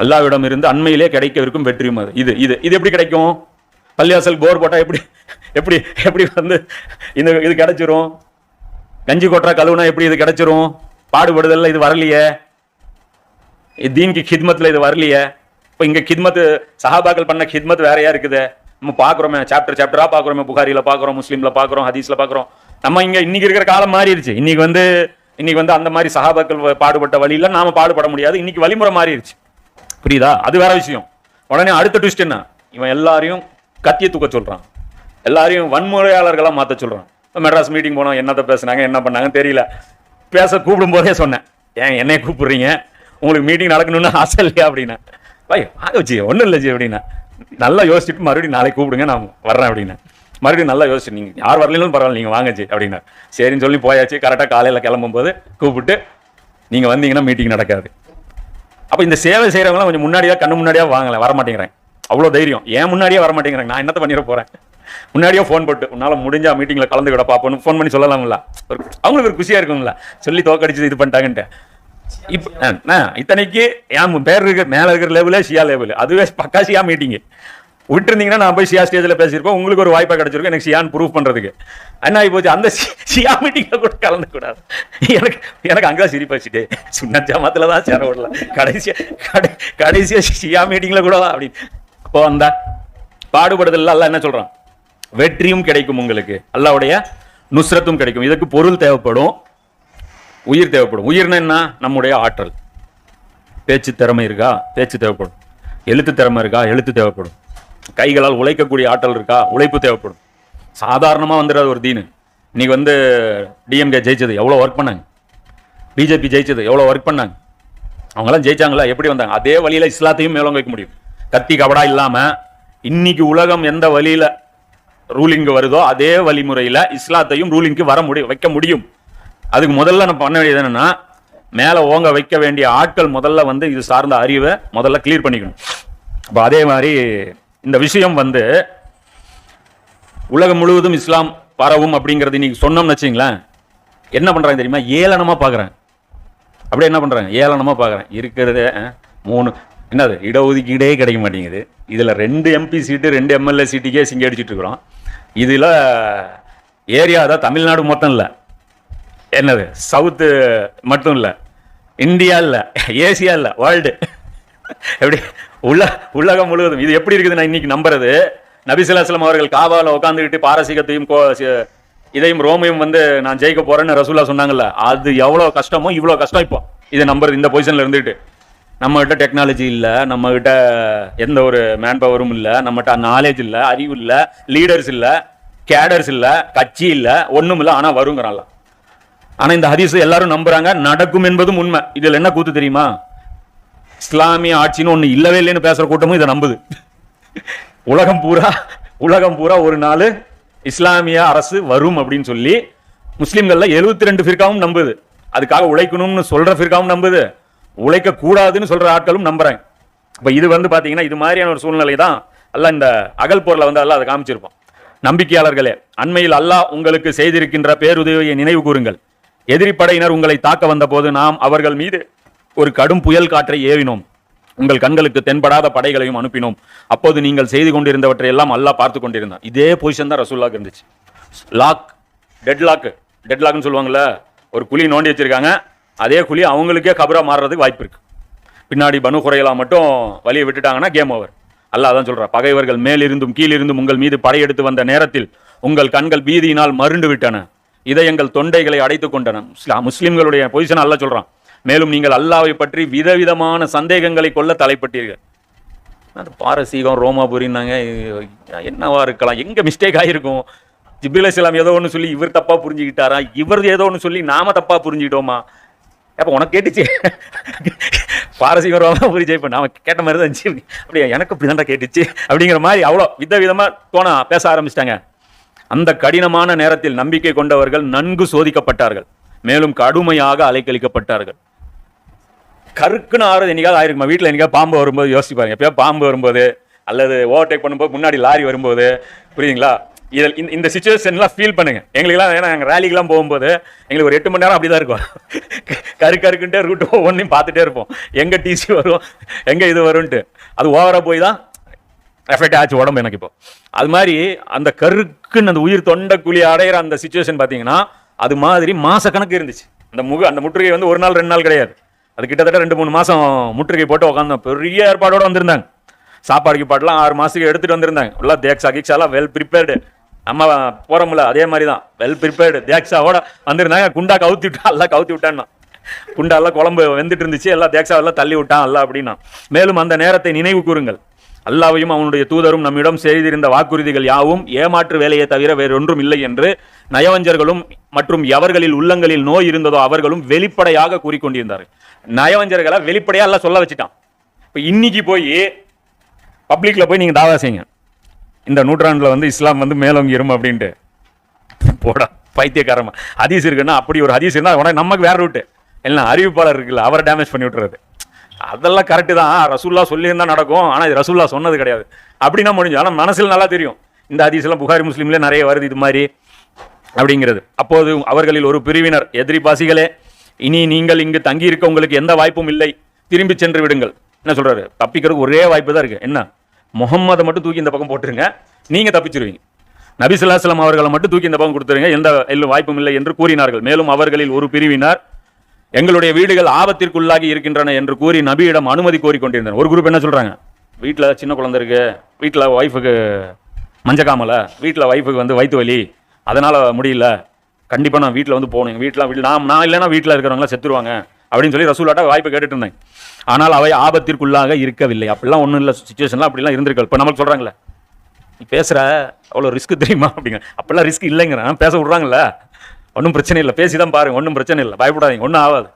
அல்லாவிடம் இருந்து அண்மையிலே கிடைக்கவிருக்கும் வெற்றியும் அது. இது இது இது எப்படி கிடைக்கும்? பள்ளிவாசல் போர் போட்டால் எப்படி எப்படி எப்படி வந்து இந்த இது கிடைச்சிரும்? கஞ்சி கொட்டுற கழுவுனா எப்படி இது கிடைச்சிரும்? பாடுபடுதலில் இது வரலையே. இது தீன்க்கு இது வரலையே. இப்போ இங்கே கித்மத்து சஹாபாக்கள் பண்ண கித்மத் வேறையா இருக்குது. நம்ம பார்க்குறோமே சாப்டர் சாப்டராக பார்க்குறோமே புகாரியில் பார்க்குறோம் முஸ்லீமில் பார்க்குறோம் ஹதீஸில் பார்க்குறோம். நம்ம இங்கே இன்றைக்கி இருக்கிற காலம் மாறிடுச்சு. இன்றைக்கி வந்து இன்றைக்கி வந்து அந்த மாதிரி சஹாபாக்கள் பாடுபட்ட வழியில் நாம பாடுபட முடியாது. இன்னைக்கு வழிமுறை மாறிடுச்சு. புரியுதா? அது வேற விஷயம். உடனே அடுத்த ட்விஸ்ட் என்ன? இவன் எல்லாரையும் கத்திய தூக்க சொல்றான். எல்லாரையும் வன்முறையாளர்களாக மாற்ற சொல்றான். மெட்ராஸ் மீட்டிங் போனோம் என்னத்த பேசுனாங்க என்ன பண்ணாங்கன்னு தெரியல. பேச கூப்பிடும் போதே சொன்னேன். ஏன் என்னைய கூப்பிடுறீங்க? உங்களுக்கு மீட்டிங் நடக்கணும்னு ஆசை இல்லையா? அப்படின்னா பை ஆக வச்சு ஒன்றும் இல்லை ஜி அப்படின்னா நல்லா யோசிச்சுட்டு மறுபடியும் நாளைக்கு கூப்பிடுங்க நான் வர்றேன் அப்படின்னா மறுபடியும் நல்லா யோசிச்சு நீங்கள் யார் வரலையும் பரவாயில்ல நீங்கள் வாங்க ஜி அப்படின்னா சரின்னு சொல்லி போயாச்சு. கரெக்டாக காலையில் கிளம்பும்போது கூப்பிட்டு நீங்கள் வந்தீங்கன்னா மீட்டிங் நடக்காது. அப்போ இந்த சேவை செய்கிறவங்களாம் கொஞ்சம் முன்னாடியாக கண்ணு முன்னாடியாக வாங்கல. வரமாட்டேங்கிறேன் அவ்வளோ தைரியம். ஏன் முன்னாடியே வர மாட்டேங்கிறாங்க நான் என்னத்த பண்ணிட போகிறேன் முன்னாடியே ஃபோன் போட்டு உன்னால் முடிஞ்சா மீட்டிங்கில் கலந்து விட பார்ப்போன்னு ஃபோன் பண்ணி சொல்லலாம்ல. ஒரு அவங்களுக்கு ஒரு குஷியாக இருக்கும்ல. சொல்லி தோக்கடிச்சு இது பண்ணிட்டாங்கன்ட்டு. இப்போ இத்தனைக்கு என் பேர் இருக்க மேலே இருக்கிற லெவலே ஷியா லெவல் அதுவே பக்காசியா மீட்டிங்கு விட்டுருந்தீங்கன்னா நான் போய் ஷியா ஸ்டேஜில் பேசியிருப்போம் உங்களுக்கு ஒரு வாய்ப்பாக கிடைச்சிருக்கும். எனக்கு ஷியான்னு ப்ரூவ் பண்ணுறதுக்கு என்ன ஆகி போச்சு அந்த சியா ஷியா மீட்டிங்கில் கூட கலந்துக்கூடாது. எனக்கு எனக்கு அங்கே சிரிப்பாச்சுட்டே சுண்ணா சுண்ண ஜாமத்தில் தான் சேர விடல. கடைசியாக கடை கடைசியாக ஷியா மீட்டிங்கில் கூட அப்படி அப்போ அந்த பாடுபடுதல் எல்லாம் என்ன சொல்கிறான் வெற்றியும் கிடைக்கும் உங்களுக்கு. அல்லாவுடைய நுஸ்ரத்தும் கிடைக்கும். இதுக்கு பொருள் தேவைப்படும். உயிர் தேவைப்படும். உயிர்னா என்ன? நம்முடைய ஆற்றல். பேச்சு திறமை இருக்கா? பேச்சு தேவைப்படும். எழுத்து திறமை இருக்கா? எழுத்து தேவைப்படும். கைகளால் உழைக்கக்கூடிய ஆற்றல் இருக்கா? உழைப்பு தேவைப்படும். சாதாரணமாக வந்துடாது ஒரு தீனு. இன்னைக்கு வந்து டிஎம்கே ஜெயிச்சது எவ்வளோ ஒர்க் பண்ணாங்க? பிஜேபி ஜெயிச்சது எவ்வளோ ஒர்க் பண்ணாங்க? அவங்களாம் ஜெயிச்சாங்களா? எப்படி வந்தாங்க? அதே வழியில் இஸ்லாத்தையும் மேலும் வைக்க முடியும். கத்தி கபடா இல்லாமல் இன்னைக்கு உலகம் எந்த வழியில் ரூலிங்கு வருதோ அதே வழிமுறையில் இஸ்லாத்தையும் ரூலிங்க்கு வர முடியும் வைக்க முடியும். அதுக்கு முதல்ல நம்ம பண்ண வேண்டியது என்னென்னா மேலே ஓங்க வைக்க வேண்டிய ஆட்கள் முதல்ல வந்து இது சார்ந்த அறிவை முதல்ல கிளியர் பண்ணிக்கணும். அப்போ அதே மாதிரி இந்த விஷயம் வந்து உலகம் முழுவதும் இஸ்லாம் பரவும் அப்படிங்கிறது இன்னைக்கு சொன்னோம்னு வச்சுங்களேன். என்ன பண்ணுறாங்க தெரியுமா? ஏளனமாக பார்க்குறேன் அப்படியே என்ன பண்ணுறாங்க ஏளனமாக பார்க்குறேன் இருக்கிறது மூணு என்னது? இடஒதுக்கீடே கிடைக்க மாட்டேங்குது. இதில் ரெண்டு எம்பி சீட்டு ரெண்டு எம்எல்ஏ சீட்டுக்கே சிங்க அடிச்சிட்டு இருக்கிறோம். இதில் ஏரியா தான் தமிழ்நாடு மொத்தம் இல்லை. என்னது? சவுத்து மட்டும் இல்லை. இந்தியா இல்லை. ஏசியா இல்லை. வேர்ல்டு எப்படி? உள்ள உலகம் முழுவதும். இது எப்படி இருக்குது நான் இன்னைக்கு நம்புறது? நபிசுல்லாஸ்லம் அவர்கள் காவால உட்காந்துக்கிட்டு பாரசீகத்தையும் கோ- இதையும் ரோமையும் வந்து நான் ஜெயிக்க போறேன்னு ரசூல்லா சொன்னாங்கல்ல அது எவ்வளவு கஷ்டமோ இவ்வளோ கஷ்டம் இப்போ. இதை நம்புறது இந்த பொசிஷன்ல இருந்துட்டு நம்ம கிட்ட டெக்னாலஜி இல்ல நம்ம கிட்ட எந்த ஒரு மேன் பவரும் இல்ல நம்மகிட்ட நாலேஜ் இல்ல அறிவு இல்ல லீடர்ஸ் இல்ல கேடர்ஸ் இல்ல கட்சி இல்ல ஒண்ணும் இல்ல ஆனா வருங்கிறான்ல. ஆனா இந்த ஹதீஸ் எல்லாரும் நம்புறாங்க நடக்கும் என்பதும் உண்மை. இதில் என்ன கூத்து தெரியுமா? இஸ்லாமிய ஆட்சின்னு ஒன்று இல்லவே இல்லைன்னு பேசுகிற கூட்டமும் இதை நம்புது. உலகம் பூரா உலகம் பூரா ஒரு நாள் இஸ்லாமிய அரசு வரும் அப்படின்னு சொல்லி முஸ்லீம்களில் எழுபத்தி ரெண்டு ஃபிர்காவும் நம்புது. அதுக்காக உழைக்கணும்னு சொல்கிற ஃபிர்காவும் நம்புது. உழைக்க கூடாதுன்னு ஆட்களும் நம்புறேன் இப்போ இது வந்து பார்த்தீங்கன்னா இது மாதிரியான ஒரு சூழ்நிலை தான் எல்லாம் இந்த அகல் போரில் வந்து அல்லாஹ் அதை காமிச்சிருப்போம் நம்பிக்கையாளர்களே அண்மையில் அல்லாஹ் உங்களுக்கு செய்திருக்கின்ற பேருதவியை நினைவு கூறுங்கள். எதிரி படையினர் உங்களை தாக்க வந்தபோது நாம் அவர்கள் மீது ஒரு கடும் புயல் காற்றை ஏவினோம். உங்கள் கண்களுக்கு தென்படாத படைகளையும் அனுப்பினோம். அப்போது நீங்கள் செய்து கொண்டிருந்தவற்றை எல்லாம் அல்லா பார்த்து கொண்டிருந்தான். இதே பொசிஷன் தான் ரசூல்லாக்கு இருந்துச்சு. லாக் டெட் லாக்கு டெட் லாக்னு சொல்லுவாங்கல்ல ஒரு குழி நோண்டி வச்சிருக்காங்க. அதே குழி அவங்களுக்கே கபரா மாறுறதுக்கு வாய்ப்பு இருக்கு. பின்னாடி பனு குறையலா மட்டும் வழியை விட்டுட்டாங்கன்னா கேம் ஓவர் அல்ல அதான் சொல்றா பகைவர்கள் மேலிருந்தும் கீழிருந்தும் உங்கள் மீது படையெடுத்து வந்த நேரத்தில் உங்கள் கண்கள் பீதியினால் மருண்டு விட்டன. இதயங்கள் தொண்டைகளை அடைத்துக் கொண்டன. முஸ்லீம்களுடைய பொசிஷன் அல்ல சொல்கிறான் மேலும் நீங்கள் அல்லாவை பற்றி விதவிதமான சந்தேகங்களை கொள்ள தலைப்பட்டீர்கள். அது பாரசீகம் ரோமாபுரின்னாங்க என்னவா இருக்கலாம் எங்க மிஸ்டேக் ஆகிருக்கும் ஜிப்ரில் இஸ்லாம் ஏதோ ஒன்று சொல்லி இவர் தப்பாக புரிஞ்சுக்கிட்டாரா? இவர் ஏதோ ஒன்று சொல்லி நாம தப்பாக புரிஞ்சுக்கிட்டோமா? அப்போ உனக்கு கேட்டுச்சு. பாரசீகம் ரோமா புரிஞ்சு இப்போ நாம கேட்ட மாதிரி தான் இருந்துச்சு. அப்படியா எனக்கு அப்படி கேட்டுச்சு. அப்படிங்கிற மாதிரி அவ்வளோ வித விதமாக தோணா பேச ஆரம்பிச்சிட்டாங்க. அந்த கடினமான நேரத்தில் நம்பிக்கை கொண்டவர்கள் நன்கு சோதிக்கப்பட்டார்கள். மேலும் கடுமையாக அலைக்கழிக்கப்பட்டார்கள். கருக்குன்னு ஆறுது என்னைக்காவது ஆயிருக்குமா? வீட்டில் என்னைக்காவது பாம்பு வரும்போது யோசிச்சு பாருங்க. எப்பயா பாம்பு வரும்போது அல்லது ஓவர்டேக் பண்ணும்போது முன்னாடி லாரி வரும்போது புரியுதுங்களா? இதில் இந்த இந்த சுச்சுவேஷன்லாம் ஃபீல் பண்ணுங்கள் எங்களுக்குலாம் ஏன்னா எங்கள் ரேலிக்கெலாம் போகும்போது எங்களுக்கு ஒரு எட்டு மணி நேரம் அப்படி தான் இருக்கும். கரு கருக்குன்ட்டே ரூட் ஒவ்வொன்றையும் பார்த்துட்டே இருப்போம். எங்கே டிசி வரும் எங்கே இது வரும்ன்ட்டு. அது ஓவராக போய் தான் எஃபெக்ட் ஆச்சு உடம்பு எனக்கு இப்போ. அது மாதிரி அந்த கருக்குன்னு அந்த உயிர் தொண்டை குழி அடையிற அந்த சுச்சுவேஷன் பார்த்தீங்கன்னா அது மாதிரி மாதக்கணக்கு இருந்துச்சு. அந்த முக அந்த முற்றுகை வந்து ஒரு நாள் ரெண்டு நாள் கிடையாது. அது கிட்டத்தட்ட ரெண்டு மூணு மாதம் முற்றுகை போட்டு உட்காந்தோம் பெரிய ஏற்பாடோடு வந்திருந்தாங்க. சாப்பாடு கீப்பாடுலாம் ஆறு மாதத்துக்கு எடுத்துகிட்டு வந்திருந்தாங்க. எல்லாம் தேக்ஸா கீக்ஸாலாம் வெல் ப்ரிப்பேர்டு நம்ம போகிறோம்ல அதே மாதிரி தான் வெல் ப்ரிப்பேர்டு தேக்ஸாவோட வந்திருந்தாங்க. குண்டா கவுத்தி விட்டா எல்லாம் கவுத்தி விட்டான்னா. குண்டா எல்லாம் குழம்பு வெந்துட்டு இருந்துச்சு. எல்லாம் தேக்ஸா எல்லாம் தள்ளி விட்டான் எல்லாம் அப்படின்னா. மேலும் அந்த நேரத்தை நினைவு கூறுங்கள். அல்லாவையும் அவனுடைய தூதரும் நம்மிடம் செய்திருந்த வாக்குறுதிகள் யாவும் ஏமாற்று வேலையை தவிர வேறொன்றும் இல்லை என்று நயவஞ்சர்களும் மற்றும் எவர்களில் உள்ளங்களில் நோய் இருந்ததோ அவர்களும் வெளிப்படையாக கூறிக்கொண்டிருந்தார்கள். நயவஞ்சர்களை வெளிப்படையாக எல்லாம் சொல்ல வச்சுட்டான். இப்போ இன்னைக்கு போய் பப்ளிக்கில் போய் நீங்கள் தாவா செய்யுங்க. இந்த நூற்றாண்டில் வந்து இஸ்லாம் வந்து மேலோங்கி இரும் அப்படின்ட்டு. போடா பைத்தியக்காரமா. ஹதீஸ் இருக்குன்னா அப்படி ஒரு ஹதீஸ் இருந்தால் உடனே நமக்கு வேற ரூட்டு எல்லாம் அறிவிப்பாளர் இருக்குல்ல அவரை டேமேஜ் பண்ணி விட்டுறது. அதெல்லாம் கரெக்டு தான். ரசூல்லா சொல்லியிருந்தா நடக்கும். ஆனால் இது ரசூல்லா சொன்னது கிடையாது. அப்படின்னா முடிஞ்சு ஆனால் மனசில் நல்லா தெரியும். இந்த அதிசலாம் புகாரி முஸ்லீம்ல நிறைய வருது இது மாதிரி அப்படிங்கிறது. அப்போது அவர்களில் ஒரு பிரிவினர் எதிரி பாசிகளே இனி நீங்கள் இங்கு தங்கியிருக்க உங்களுக்கு எந்த வாய்ப்பும் இல்லை. திரும்பி சென்று விடுங்கள். என்ன சொல்கிறாரு தப்பிக்கிறதுக்கு ஒரே வாய்ப்பு தான் இருக்குது என்ன? முகம்மதை மட்டும் தூக்கி இந்த பக்கம் போட்டுருங்க. நீங்கள் தப்பிச்சிருவீங்க. நபிசுல்லாஸ்லாம் அவர்களை மட்டும் தூக்கி இந்த பக்கம் கொடுத்துருங்க. எந்த எல்லும் வாய்ப்பும் இல்லை என்று கூறினார்கள். மேலும் அவர்களில் ஒரு பிரிவினர் எங்களுடைய வீடுகள் ஆபத்திற்குள்ளாகி இருக்கின்றன என்று கூறி நபியிடம் அனுமதி கோரிக்கொண்டிருந்தனர் ஒரு குரூப் என்ன சொல்றாங்க? வீட்டில் சின்ன குழந்தை இருக்கு. வீட்டில் ஒய்ஃபுக்கு மஞ்சக்காமலை வீட்டில் ஒய்ஃபுக்கு வந்து வயிற்று வலி. அதனால முடியல. கண்டிப்பாக நான் வீட்டில் வந்து போகணும். வீட்டில் வீட்டில் நான் நான் இல்லைனா வீட்டில் இருக்கிறவங்களாம் செத்துருவாங்க அப்படின்னு சொல்லி ரசூலாட்ட வாய்ப்பு கேட்டுட்டு இருந்தேன். ஆனால் அவை ஆபத்திற்குள்ளாக இருக்கவில்லை. அப்படிலாம் ஒன்றும் இல்லை. சுச்சுவேஷன்லாம் அப்படிலாம் இருந்திருக்கு இப்போ நமக்கு சொல்கிறாங்களே நீ பேசுகிற அவ்வளோ ரிஸ்க் தெரியுமா அப்படிங்க. அப்பெல்லாம் ரிஸ்க் இல்லைங்கிறேன் பேச விட்றாங்கல்ல. ஒன்றும் பிரச்சனை இல்லை. பேசி தான் பாருங்க. ஒன்றும் பிரச்சனை இல்லை. பயப்படாதீங்க. ஒன்றும் ஆகாது.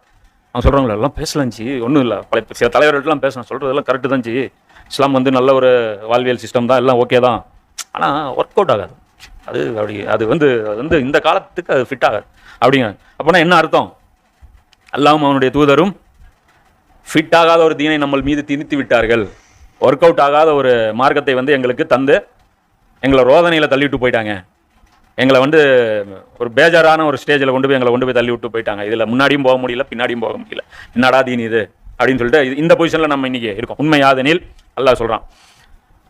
அவன் சொல்கிறாங்களே எல்லாம் பேசலாம்ச்சி ஒன்றும் இல்லை. பல சில தலைவர்கள்லாம் பேசணும் சொல்கிறதெல்லாம் கரெக்டு தான் ஜி. இஸ்லாம் வந்து நல்ல ஒரு வாழ்வியல் சிஸ்டம் தான். எல்லாம் ஓகே தான். ஆனால் ஒர்க் அவுட் ஆகாது. அது அப்படி அது வந்து அது வந்து இந்த காலத்துக்கு அது ஃபிட் ஆகாது. அப்படிங்க. அப்போனா என்ன அர்த்தம்? அல்லாஹ்வும் அவனுடைய தூதரும் ஃபிட் ஆகாத ஒரு தீனை நம்ம மீது திணித்து விட்டார்கள். ஒர்க் அவுட் ஆகாத ஒரு மார்க்கத்தை வந்து எங்களுக்கு தந்து எங்களை ரோதனையில் தள்ளிவிட்டு போயிட்டாங்க. எங்களை வந்து ஒரு பேஜாரான ஒரு ஸ்டேஜில் கொண்டு போய் எங்களை கொண்டு போய் தள்ளி விட்டு போயிட்டாங்க. இதில் முன்னாடியும் போக முடியல பின்னாடியும் போக முடியல. என்னடா தீன் இது? அப்படின்னு சொல்லிட்டு இந்த பொசிஷனில் நம்ம இன்றைக்கி இருக்கோம். உண்மை யாதெனில் அல்லாஹ் சொல்கிறான்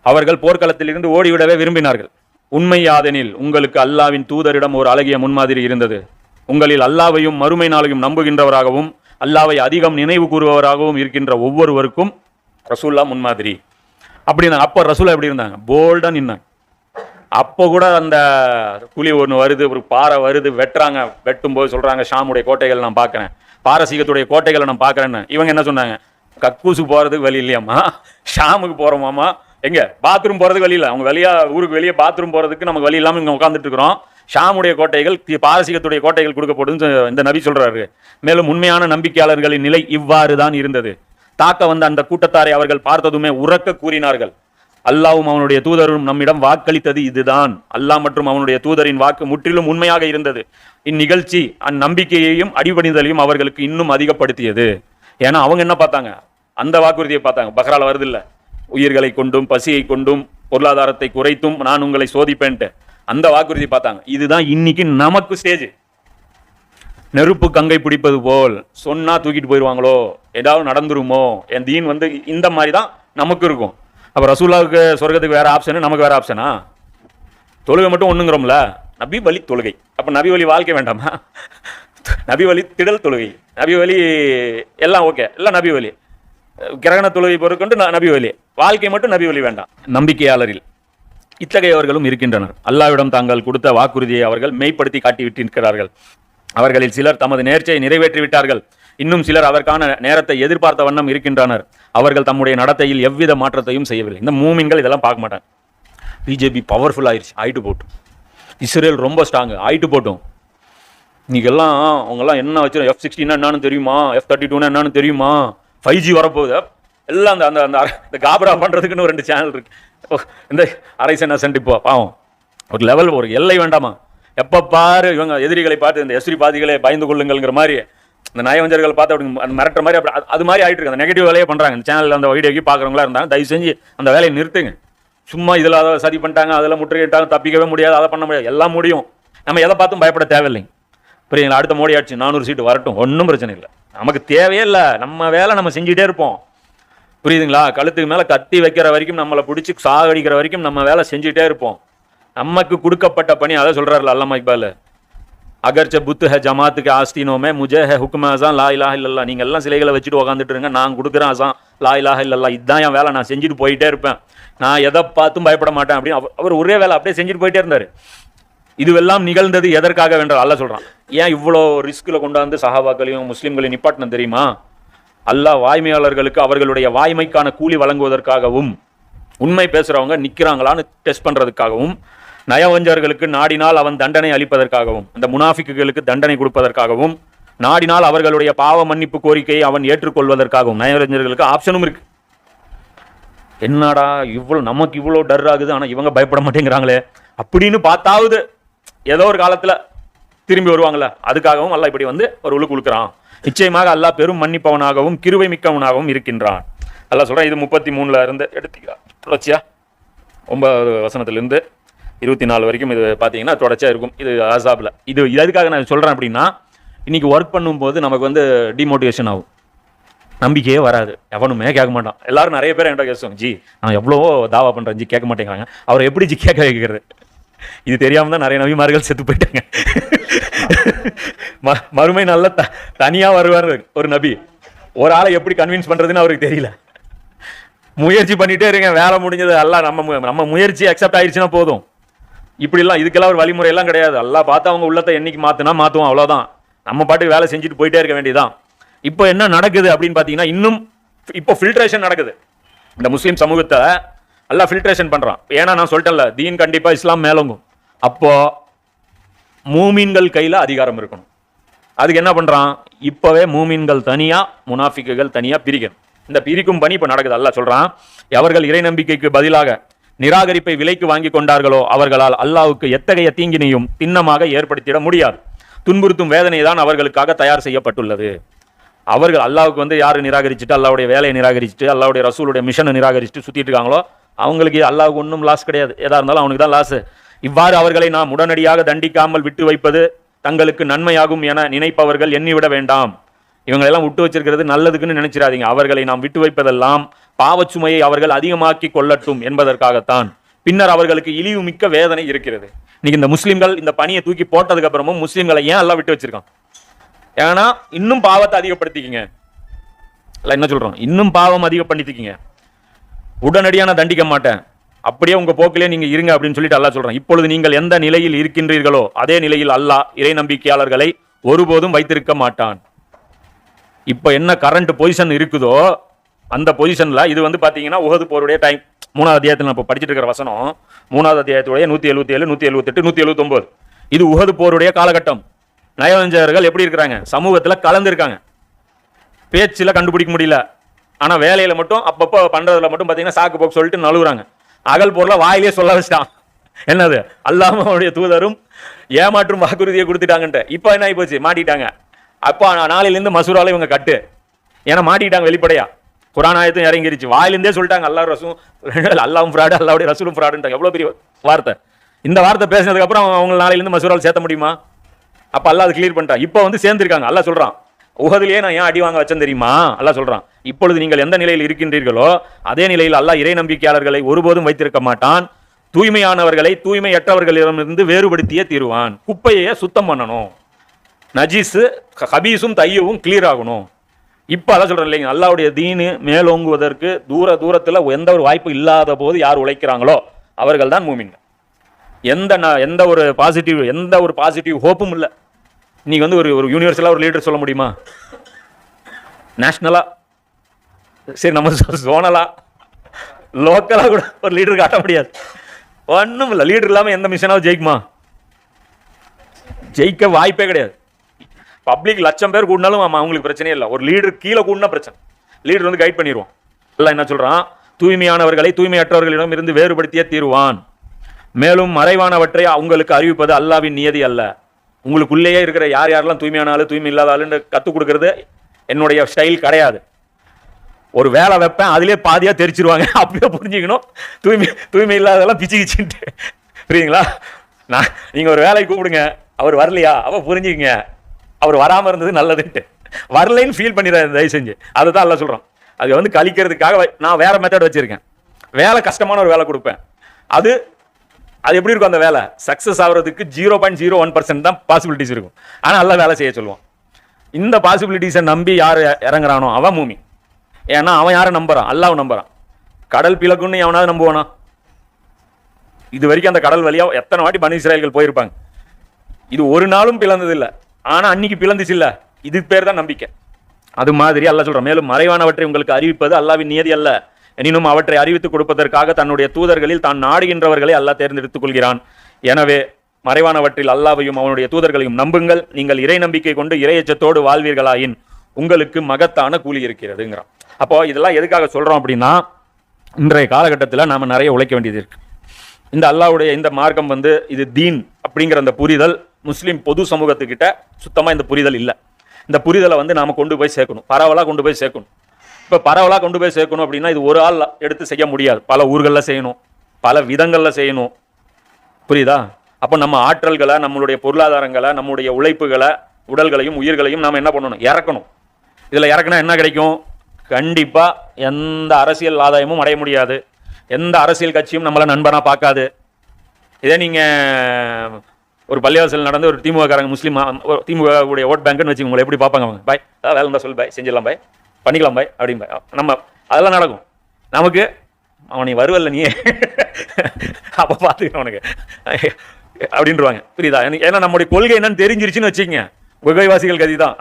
அவர்கள் போர்க்களத்திலிருந்து ஓடிவிடவே விரும்பினார்கள். உண்மை யாதெனில் உங்களுக்கு அல்லாவின் தூதரிடம் ஒரு அழகிய முன்மாதிரி இருந்தது. உங்களில் அல்லாவையும் மறுமை நாளையும் நம்புகின்றவராகவும் அல்லாவை அதிகம் நினைவு கூறுபவராகவும் இருக்கின்ற ஒவ்வொருவருக்கும் ரசூல்லா முன்மாதிரி. அப்படின்னா அப்போ ரசூலா எப்படி இருந்தாங்க? போல்டாக நின்னாங்க. அப்போ கூட அந்த குழி ஒன்று வருது ஒரு பாறை வருது வெட்டுறாங்க வெட்டும்போது சொல்கிறாங்க ஷாமுடைய கோட்டைகள் நான் பார்க்குறேன். பாரசீகத்துடைய கோட்டைகளை நான் பார்க்குறேன்னு. இவங்க என்ன சொன்னாங்க? கக்கூசு போகிறதுக்கு வழி இல்லையாம்மா? ஷாமுக்கு போகிறோமாம்மா எங்கே? பாத்ரூம் போகிறதுக்கு வழி இல்லை. அவங்க வெளியாக ஊருக்கு வெளியே பாத்ரூம் போகிறதுக்கு நமக்கு வழி இல்லாமல் இங்கே உட்காந்துட்டு இருக்கிறோம். ஷாமுடைய கோட்டைகள் பாரசீகத்துடைய கோட்டைகள் கொடுக்கப்படுன்னு இந்த நபி சொல்கிறாரு மேலும் உண்மையான நம்பிக்கையாளர்களின் நிலை இவ்வாறு தான் இருந்தது. தாக்க வந்த அந்த கூட்டத்தாரை அவர்கள் பார்த்ததுமே உறக்க கூறினார்கள். அல்லாவும் அவனுடைய தூதரும் நம்மிடம் வாக்களித்தது இதுதான். அல்லாஹ் மற்றும் அவனுடைய தூதரின் வாக்கு முற்றிலும் உண்மையாக இருந்தது. இந்நிகழ்ச்சி அந்நம்பிக்கையையும் அடிபணிதலையும் அவர்களுக்கு இன்னும் அதிகப்படுத்தியது. ஏன்னா அவங்க என்ன பார்த்தாங்க? அந்த வாக்குறுதியை பார்த்தாங்க. பஹ்ரால் வருதில்ல. உயிர்களை கொண்டும் பசியை கொண்டும் பொருளாதாரத்தை குறைத்தும் நான் உங்களை சோதிப்பேன்ட்டு. அந்த வாக்குறுதி பார்த்தாங்க. இதுதான் இன்னைக்கு நமக்கு ஸ்டேஜ் நெருப்பு கங்கை பிடிப்பது போல் சொன்னா தூக்கிட்டு போயிடுவாங்களோ ஏதாவது நடந்துருமோ? என் தீன் வந்து இந்த மாதிரி தான் நமக்கு இருக்கும். அப்போ ரசூல்லாவுக்கு சொர்க்கத்துக்கு வேறு ஆப்ஷனு நமக்கு வேறு ஆப்ஷனா தொழுகை மட்டும் ஒன்றுங்கிறோம்ல நபி வழி தொழுகை. அப்போ நபி வழி வாழ்க்கை வேண்டாமா? நபி வழி திடல் தொழுகை. நபி வழி எல்லாம் ஓகே எல்லாம் நபி வழி. கிரகண தொழுகை பொறுக்கொண்டு ந- நபி வழி. வாழ்க்கை மட்டும் நபி வழி வேண்டாம். நம்பிக்கையாளரில் இத்தகையவர்களும் இருக்கின்றனர். அல்லாவிடம் தாங்கள் கொடுத்த வாக்குறுதியை அவர்கள் மெய்ப்படுத்தி காட்டிவிட்டிருக்கிறார்கள். அவர்களில் சிலர் தமது நேர்ச்சியை நிறைவேற்றி விட்டார்கள் இன்னும் சிலர் அதற்கான நேரத்தை எதிர்பார்த்த வண்ணம் இருக்கின்றனர். அவர்கள் தம்முடைய நடத்தையில் எவ்வித மாற்றத்தையும் செய்யவில்லை. இந்த மூமின்கள் இதெல்லாம் பார்க்க மாட்டாங்க. பிஜேபி பவர்ஃபுல் ஆயிடுச்சு ஆயிட்டு போட்டும். இஸ்ரேல் ரொம்ப ஸ்ட்ராங் ஆயிட்டு போட்டும். இன்னைக்கெல்லாம் அவங்கெல்லாம் என்ன வச்சிடும் எஃப் சிக்ஸ்டின்னா என்னன்னு தெரியுமா? எஃப் தேர்ட்டி டூனா என்னன்னு தெரியுமா? ஃபைவ் ஜி வரப்போகுது. எல்லாம் அந்த அந்த அந்த இந்த காபரா பண்ணுறதுக்குன்னு ஒரு ரெண்டு சேனல் இருக்கு. ஓ, இந்த அரை சென்ன சென்ட் இப்போ பாவம். ஒரு லெவல் ஒரு எல்லை வேண்டாமா? எப்போ பாரு இவங்க எதிரிகளை பார்த்து இந்த எஸ்ரி பாதிகளை பயந்து கொள்ளுங்கள்ங்கிற மாதிரி இந்த நயவஞ்சர்கள் பார்த்து அப்படி அந்த மிரட்டுற மாதிரி அப்படி அது- மாதிரி ஆயிட்டு இருக்கு. அந்த நெகட்டிவ் வேலையை பண்ணுறாங்க இந்த சேனலில் அந்த வீடியோக்கு பார்க்குறவங்களா இருந்தாங்க. தயவு செஞ்சு அந்த வேலையை நிறுத்துங்க. சும்மா இதில் அதை சரி பண்ணிட்டாங்க அதில் முற்றுகையிட்டாங்க தப்பிக்கவே முடியாது அதை பண்ண முடியாது. எல்லாம் முடியும். நம்ம எதை பார்த்தும் பயப்பட தேவையில்லைங்க. புரியுங்களா அடுத்த மோடி ஆட்சி நானூறு சீட்டு வரட்டும். ஒன்றும் பிரச்சனை இல்லை. நமக்கு தேவையே இல்லை. நம்ம வேலை நம்ம செஞ்சுட்டே இருப்போம். புரியுதுங்களா? கழுத்துக்கு மேலே கத்தி வைக்கிற வரைக்கும் நம்மளை பிடிச்சி சாகடிக்கிற வரைக்கும் நம்ம வேலை செஞ்சுட்டே இருப்போம். நமக்கு கொடுக்கப்பட்ட பணி அதை சொல்கிறாருல அல்லம்மா இக்பால் அகர்ச்ச புத்து ஹ ஜமாத்துக்கு ஆஸ்தினோமே முஜே ஹே ஹுக்ம அசான் லா இலாஹ இல்லல்லா நீங்கள் எல்லாம் சிலைகளை வச்சுட்டு உக்காந்துட்டு இருங்க நான் கொடுக்குறேன் அசான் லா இலாஹ இல்லல்லா இதுதான் என் வேலை நான் செஞ்சுட்டு போயிட்டே இருப்பேன். நான் எதை பார்த்தும் பயப்பட மாட்டேன் அப்படின்னு அவர்- அவர் ஒரே வேலை அப்படியே செஞ்சுட்டு போயிட்டே இருந்தார். இதுவெல்லாம் நிகழ்ந்தது எதற்காக வென்றால் அல்ல சொல்கிறான் ஏன் இவ்வளோ ரிஸ்கில் கொண்டாந்து சஹாபாக்களையும் முஸ்லீம்களையும் நிப்பாட்டினம் தெரியுமா? அல்லாஹ் வாய்மையாளர்களுக்கு அவர்களுடைய வாய்மைக்கான கூலி வழங்குவதற்காகவும் உண்மை பேசுகிறவங்க நிற்கிறாங்களான்னு டெஸ்ட் பண்ணுறதுக்காகவும் நயவஞ்சர்களுக்கு நாடினால் அவன் தண்டனை அளிப்பதற்காகவும் அந்த முனாஃபிக்குகளுக்கு தண்டனை கொடுப்பதற்காகவும் நாடினால் அவர்களுடைய பாவ மன்னிப்பு கோரிக்கையை அவன் ஏற்றுக்கொள்வதற்காகவும் நயவஞ்சர்களுக்கு ஆப்ஷனும் இருக்கு. என்னடா இவ்வளோ நமக்கு இவ்வளோ டர் ஆகுது ஆனால் இவங்க பயப்பட மாட்டேங்கிறாங்களே. அப்படின்னு பார்த்தாவது ஏதோ ஒரு காலத்தில் திரும்பி வருவாங்களே அதுக்காகவும் அல்லாஹ் இப்படி வந்து ஒரு உழுக்கு உழுக்கிறான். நிச்சயமாக அல்லாஹ் பெரும் மன்னிப்பவனாகவும் கிருவை மிக்கவனாகவும் இருக்கின்றான். அல்லாஹ் சொல்கிறேன் இது முப்பத்தி மூணில் இருந்து எடுத்துக்கிறான் தொடர்ச்சியா. ஒன்பது வசனத்திலிருந்து இருபத்தி நாலு வரைக்கும் இது பார்த்தீங்கன்னா தொடர்ச்சியாக இருக்கும். இது அசாப்பில் இது இது எதுக்காக நான் சொல்கிறேன் அப்படின்னா இன்றைக்கி ஒர்க் பண்ணும்போது நமக்கு வந்து டிமோட்டிவேஷன் ஆகும். நம்பிக்கையே வராது. எவனுமே கேட்க மாட்டான். எல்லாரும் நிறைய பேர் என்கிட்ட கேசுவாங்க ஜி நான் எவ்வளவோ தாவா பண்ணுறேன் ஜி கேட்க மாட்டேங்கிறாங்க. அவரை எப்படி ஜி கேட்க வைக்கிறது? இது தெரியாமல் தான் நிறைய நபிமார்கள் செத்து போயிட்டாங்க. ம மறுமை நல்ல த தனியாக வருவார் ஒரு நபி. ஒரு ஆளை எப்படி கன்வின்ஸ் பண்ணுறதுன்னு அவருக்கு தெரியல. முயற்சி பண்ணிகிட்டே இருங்க. வேலை முடிஞ்சது. எல்லாம் நம்ம நம்ம முயற்சி அக்செப்ட் ஆயிடுச்சுன்னா போதும். இப்படிலாம் இதுக்கெல்லாம் ஒரு வழிமுறையெல்லாம் கிடையாது. எல்லாம் பார்த்து அவங்க உள்ளத்தை என்னைக்கு மாற்றினா மாற்றுவோம் அவ்வளோதான் நம்ம பாட்டுக்கு வேலை செஞ்சுட்டு போயிட்டே இருக்க வேண்டியதான் இப்போ என்ன நடக்குது அப்படின்னு பார்த்தீங்கன்னா இன்னும் இப்போ ஃபில்ட்ரேஷன் நடக்குது. இந்த முஸ்லீம் சமூகத்தை எல்லாம் ஃபில்ட்ரேஷன் பண்ணுறான் ஏன்னா நான் சொல்லிட்டேன்ல தீன் கண்டிப்பாக இஸ்லாம் மேலோங்கும். அப்போது மூமீன்கள் கையில் அதிகாரம் இருக்கணும். அதுக்கு என்ன பண்ணுறான் இப்போவே மூமீன்கள் தனியாக முனாஃபிக்குகள் தனியாக பிரிக்கணும். இந்த பிரிக்கும் பணி இப்போ நடக்குது எல்லாம் சொல்கிறான் அவர்கள் இறை நம்பிக்கைக்கு பதிலாக நிராகரிப்பை விலைக்கு வாங்கி கொண்டார்களோ அவர்களால் அல்லாவுக்கு எத்தகைய தீங்கினையும் திண்ணமாக ஏற்படுத்திட முடியாது. துன்புறுத்தும் வேதனை தான் அவர்களுக்காக தயார் செய்யப்பட்டுள்ளது. அவர்கள் அல்லாவுக்கு வந்து யார் நிராகரிச்சுட்டு அல்லாவுடைய வேலையை நிராகரிச்சுட்டு அல்லாவுடைய ரசூலுடைய மிஷனை நிராகரிச்சுட்டு சுற்றிட்டு இருக்காங்களோ அவங்களுக்கு அல்லாவுக்கு ஒன்றும் லாஸ் கிடையாது. எதாக இருந்தாலும் அவனுக்கு தான் லாஸ் இவ்வாறு அவர்களை நாம் உடனடியாக தண்டிக்காமல் விட்டு வைப்பது தங்களுக்கு நன்மையாகும் என நினைப்பவர்கள் எண்ணிவிட வேண்டாம். இவங்களெல்லாம் விட்டு வச்சிருக்கிறது நல்லதுக்குன்னு நினைச்சிடாதீங்க. அவர்களை நாம் விட்டு வைப்பதெல்லாம் பாவச்சுமையை அவர்கள் அதிகமாக்கி கொள்ளட்டும் என்பதற்காகத்தான். பின்னர் அவர்களுக்கு இழிவு மிக்க வேதனை இருக்கிறது. இன்னைக்கு இந்த முஸ்லீம்கள் இந்த பணியை தூக்கி போட்டதுக்கு அப்புறமும் முஸ்லீம்களை ஏன் எல்லாம் விட்டு வச்சிருக்கான் ஏன்னா இன்னும் பாவத்தை அதிகப்படுத்திக்கிங்க. இல்லை என்ன சொல்றோம்? இன்னும் பாவம் அதிகப்படுத்திக்கிங்க. உடனடியாக நான் தண்டிக்க மாட்டேன். அப்படியே உங்கள் போக்கிலே நீங்கள் இருங்க அப்படின்னு சொல்லிட்டு அல்லா சொல்கிறேன் இப்பொழுது நீங்கள் எந்த நிலையில் இருக்கின்றீர்களோ அதே நிலையில் அல்லாஹ் இறை நம்பிக்கையாளர்களை ஒருபோதும் வைத்திருக்க மாட்டான். இப்போ என்ன கரண்ட் பொசிஷன் இருக்குதோ அந்த பொசிஷன்ல இது வந்து பாத்தீங்கன்னா உகது போருடைய டைம் மூணாவது அத்தியாயத்தில் நம்ம இப்போ படிச்சுட்டு இருக்கிற வசனம் மூணாவது அத்தியாயத்துடைய நூற்றி எழுபத்தி ஏழு நூற்றி எழுபத்தெட்டு நூற்றி எழுபத்தொம்போது இது உகது போருடைய காலகட்டம். நயவஞ்சகர்கள் எப்படி இருக்கிறாங்க? சமூகத்தில் கலந்துருக்காங்க. பேச்சில் கண்டுபிடிக்க முடியல. ஆனால் வேலையில் மட்டும் அப்பப்போ பண்ணுறதுல மட்டும் பார்த்தீங்கன்னா சாக்கு போக்கு சொல்லிட்டு நழுவுறாங்க. அகல் பொருளை வாயிலே சொல்ல வச்சிட்டான். என்னது? அல்லாமவுடைய தூதரும் ஏமாற்றும் வாக்குறுதியை கொடுத்துட்டாங்கன்ட்டு. இப்போ என்ன ஆகி போச்சு? மாட்டிட்டாங்க அப்போ நாளையிலேருந்து மசூரால இவங்க கட்டு. ஏன்னா மாட்டிக்கிட்டாங்க வெளிப்படையா. குரான் ஆயத்தும் இறங்கிருச்சு. வாயிலிருந்தே சொல்லிட்டாங்க அல்லா ரசூம் அல்லாவும் ஃப்ராடு அல்லாவுடைய ரசூலும் ஃப்ராடுன்ட்டாங்க எவ்வளோ பெரிய வார்த்தை. இந்த வார்த்தை பேசினதுக்கப்புறம் அவங்க நாளையிலேருந்து மசூரால் சேர்த்த முடியுமா? அப்போ அல்லா அது கிளியர் பண்ணிட்டான். இப்போ வந்து சேர்ந்துருக்காங்க. அல்லா சொல்கிறான் உகதிலேயே நான் ஏன் அடி வாங்க வச்சேன் தெரியுமா? அல்லா சொல்கிறான் இப்பொழுது நீங்கள் எந்த நிலையில் இருக்கின்றீர்களோ அதே நிலையில் அல்லாஹ் இறை நம்பிக்கையாளர்களை ஒருபோதும் வைத்திருக்க மாட்டான். தூய்மையானவர்களை தூய்மையற்றவர்களிடமிருந்து வேறுபடுத்தியே தீருவான். குப்பையை சுத்தம் பண்ணணும். நஜீஸு ஹபீஸும் தையவும் கிளியர் ஆகணும். இப்போ அதான் சொல்கிறேன் இல்லைங்க அல்லாவுடைய தீனு மேலோங்குவதற்கு தூர தூரத்தில் எந்த ஒரு வாய்ப்பு இல்லாத போது யார் உழைக்கிறாங்களோ அவர்கள் தான் மூமின்கள். எந்த எந்த ஒரு பாசிட்டிவ் எந்த ஒரு பாசிட்டிவ் ஹோப்பும் இல்லை. இன்றைக்கி வந்து ஒரு ஒரு யூனிவர்சலாக ஒரு லீடர் சொல்ல முடியுமா? நேஷ்னலாக சரி நம்ம சோனலாக லோக்கலாக கூட ஒரு லீடர் காட்ட முடியாது. ஒன்றும் இல்லை லீடர் இல்லாமல் எந்த மிஷனாவது ஜெயிக்குமா? ஜெயிக்க வாய்ப்பே கிடையாது. பப்ளிக் லட்சம் பேர் கூடினாலும் ஆமா அவங்களுக்கு பிரச்சனையே இல்லை. ஒரு லீடர் கீழே கூடினா பிரச்சனை. லீடர் வந்து கைட் பண்ணிடுவான் எல்லாம் என்ன சொல்கிறான் தூய்மையானவர்களை தூய்மையற்றவர்களிடம் இருந்து வேறுபடுத்தியே தீருவான். மேலும் மறைவானவற்றை அவங்களுக்கு அறிவிப்பது அல்லாவின் நியதி அல்ல. உங்களுக்குள்ளேயே இருக்கிற யார் யாரெல்லாம் தூய்மையான ஆள் தூய்மை இல்லாத ஆளுன்னு கற்றுக் கொடுக்கறது என்னுடைய ஸ்டைல் கிடையாது. ஒரு வேலை வைப்பேன் அதிலே பாதியாக தெரிச்சிருவாங்க. அப்படியே புரிஞ்சுக்கணும். தூய்மை தூய்மை இல்லாததெல்லாம் பிச்சு கிச்சுன்ட்டு. புரியுங்களா நான் நீங்கள் ஒரு வேலைக்கு கூப்பிடுங்க. அவர் வரலையா? அவள் புரிஞ்சுக்கங்க. அவர் வராமல் இருந்தது நல்லதுன்ட்டு. வரலைன்னு ஃபீல் பண்ணிடுறாரு தயவு செஞ்சு. அதை தான் எல்லாம் சொல்கிறோம் அது வந்து கழிக்கிறதுக்காக நான் வேற மெத்தட் வச்சுருக்கேன். வேலை கஷ்டமான ஒரு வேலை கொடுப்பேன். அது அது எப்படி இருக்கும் அந்த வேலை? சக்ஸஸ் ஆகிறதுக்கு zero point zero one percent தான் பாசிபிலிட்டிஸ் இருக்கும். ஆனால் நல்லா வேலை செய்ய சொல்லுவான். இந்த பாசிபிலிட்டிஸை நம்பி யார் இறங்குறானோ அவன் மூமி. ஏன்னா அவன் யாரை நம்புறான்? அல்லாவும் நம்புறான். கடல் பிளக்குன்னு எவனாவது நம்புவானா? இது வரைக்கும் அந்த கடல் வழியாக எத்தனை வாட்டி பனி இஸ்ராயல்கள் போயிருப்பாங்க. இது ஒரு நாளும் பிளந்ததில்லை. ஆனால் அன்னைக்கு பிளந்துச்சு இல்லை இது பேர் தான் நம்பிக்கை. அது மாதிரி அல்ல சொல்கிறோம் மேலும் மறைவானவற்றை உங்களுக்கு அறிவிப்பது அல்லாவின் நியதி அல்ல. எனினும் அவற்றை அறிவித்துக் கொடுப்பதற்காக தன்னுடைய தூதர்களில் தான் நாடுகின்றவர்களை அல்லாஹ் தேர்ந்தெடுத்துக் கொள்கிறான். எனவே மறைவானவற்றில் அல்லாவையும் அவனுடைய தூதர்களையும் நம்புங்கள். நீங்கள் இறை நம்பிக்கை கொண்டு இறையச்சத்தோடு வாழ்வீர்களாயின் உங்களுக்கு மகத்தான கூலி இருக்கிறதுங்கிறான். அப்போ இதெல்லாம் எதுக்காக சொல்கிறோம் அப்படின்னா இன்றைய காலகட்டத்தில் நாம் நிறைய உழைக்க வேண்டியது இருக்கு. இந்த அல்லாஹ்வுடைய இந்த மார்க்கம் வந்து இது தீன் அப்படிங்கிற அந்த புரிதல் முஸ்லீம் பொது சமூகத்துக்கிட்ட சுத்தமாக இந்த புரிதல் இல்லை. இந்த புரிதலை வந்து நாம் கொண்டு போய் சேர்க்கணும். பரவலாக கொண்டு போய் சேர்க்கணும். இப்போ பரவலாக கொண்டு போய் சேர்க்கணும் அப்படின்னா இது ஒரு ஆள் எடுத்து செய்ய முடியாது. பல ஊர்களில் செய்யணும். பல விதங்களில் செய்யணும். புரியுதா? அப்போ நம்ம ஆற்றல்களை நம்மளுடைய பொருளாதாரங்களை நம்முடைய உழைப்புகளை உடல்களையும் உயிர்களையும் நாம் என்ன பண்ணணும்? இறக்கணும். இதில் இறக்குனா என்ன கிடைக்கும்? கண்டிப்பாக எந்த அரசியல் ஆதாயமும் அடைய முடியாது. எந்த அரசியல் கட்சியும் நம்மளை நண்பனாக பார்க்காது. இதே நீங்கள் ஒரு பள்ளிவாசல் நடந்து ஒரு திமுககாரங்க முஸ்லீம் ஒரு திமுக உடைய ஓட் பேங்க்னு வச்சு உங்களை எப்படி பார்ப்பாங்க அவங்க? பாய் அதான் வேலை இருந்தா சொல்லு பாய் செஞ்சிடலாம் பாய் பண்ணிக்கலாம் பாய் அப்படின்னு நம்ம அதெல்லாம் நடக்கும். நமக்கு அவன் நீ வருவல்ல நீ அப்போ பார்த்துக்க அவனுக்கு. அப்படின்றவாங்க புரியுதா? ஏன்னா நம்முடைய கொள்கை என்னன்னு தெரிஞ்சிருச்சுன்னு வச்சுக்கோங்க. குகைவாசிகள் கதி தான்